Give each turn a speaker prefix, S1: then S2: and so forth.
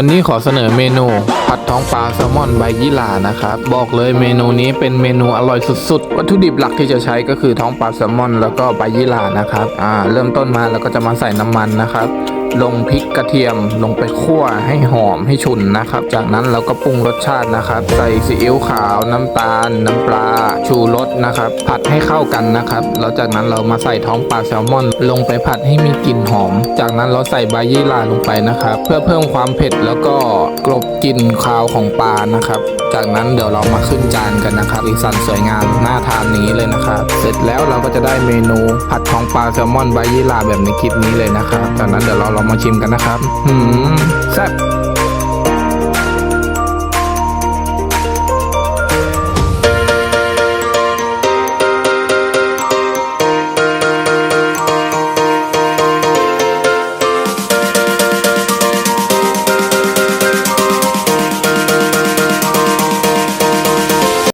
S1: วันนี้ขอเสนอเมนู ผัดท้องปลาแซลมอนใบยี่หร่านะครับ บอกเลยเมนูนี้เป็นเมนูอร่อยสุดๆ วัตถุดิบหลักที่จะใช้ก็คือท้องปลาแซลมอน แล้วก็ใบยี่หร่านะครับอ่าเริ่มต้นมาแล้วก็จะมาใส่น้ำมันนะครับ ลงพริกกระเทียมลงไปคั่วให้หอมให้ฉุนนะครับ จากนั้นเราก็ปรุงรสชาตินะครับ ใส่ซีอิ๊วขาวน้ำตาล น้ำปลา ชูรสนะครับ ผัดให้เข้ากันนะครับแล้วจากนั้นเรามาใส่ท้องปลาแซลมอน ลงไปผัดให้มีกลิ่นหอม จากนั้นเราใส่ใบยี่หร่าลงไปนะครับ เพื่อเพิ่มความเผ็ดแล้วก็กลบกลิ่นคาวของปลานะครับ จากนั้นเดี๋ยวเรามาขึ้นจานกันนะครับอีสันสวยงามน่าทานนี้เลยนะครับ เสร็จแล้วเราก็จะได้เมนูผัดทองปลาแซลมอนใบยี่หร่าแบบในคลิปนี้เลยนะครับ จากนั้นเดี๋ยวเราลองมาชิมกันนะครับ อืมแซ่บ